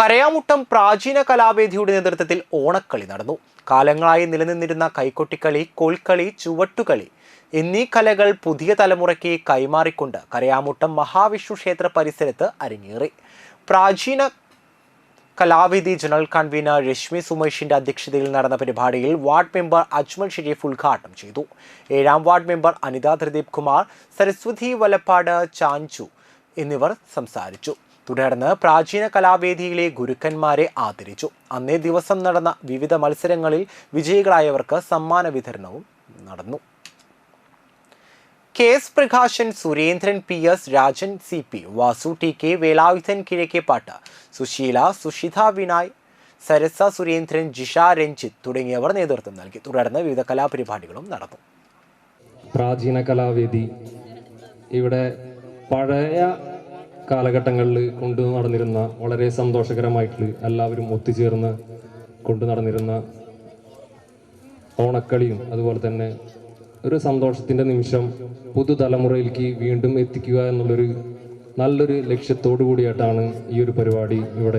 കരയാമുട്ടം പ്രാചീന കലാവേദിയുടെ നേതൃത്വത്തിൽ ഓണക്കളി നടന്നു. കാലങ്ങളായി നിലനിന്നിരുന്ന കൈക്കൊട്ടിക്കളി കോൽക്കളി ചുവട്ടുകളി എന്നീ കലകൾ പുതിയ തലമുറയ്ക്ക് കൈമാറിക്കൊണ്ട് കരയാമുട്ടം മഹാവിഷ്ണു ക്ഷേത്ര പരിസരത്ത് അരങ്ങേറി. പ്രാചീന കലാവേദി ജനറൽ കൺവീനർ രശ്മി സുമേഷിന്റെ അധ്യക്ഷതയിൽ നടന്ന പരിപാടിയിൽ വാർഡ് മെമ്പർ അജ്മൽ ഷെരീഫ് ഉദ്ഘാടനം ചെയ്തു. ഏഴാം വാർഡ് മെമ്പർ അനിത ത്രിദീപ് കുമാർ സരസ്വതി വലപ്പാട് ചാഞ്ചു എന്നിവർ സംസാരിച്ചു. തുടർന്ന് പ്രാചീന കലാവേദിയിലെ ഗുരുക്കന്മാരെ ആദരിച്ചു. അന്നേ ദിവസം നടന്ന വിവിധ മത്സരങ്ങളിൽ വിജയികളായവർക്ക് സമ്മാന വിതരണവും നടന്നു. K S Prakashan Surendran P S Rajan C P Vasu T K Velayudhan Kizhakkeppatt Susheela Sushitha Vinay Sarasa Surendran Jisha Ranjith തുടങ്ങിയവർ നേതൃത്വം നൽകി. തുടർന്ന് വിവിധ കലാപരിപാടികളും നടന്നു. പ്രാചീന കലാവേദി ഇവിടെ പഴയ കാലഘട്ടങ്ങളിൽ കൊണ്ടു നടന്നിരുന്ന വളരെ സന്തോഷകരമായിട്ട് എല്ലാവരും ഒത്തുചേർന്ന് കൊണ്ടു നടന്നിരുന്ന ഓണക്കളിയും അതുപോലെ തന്നെ ഒരു സന്തോഷത്തിന്റെ നിമിഷം പുതുതലമുറയിലേക്ക് വീണ്ടും എത്തിക്കുക എന്നുള്ളൊരു നല്ലൊരു ലക്ഷ്യത്തോടു കൂടിയായിട്ടാണ് ഈ ഒരു പരിപാടി ഇവിടെ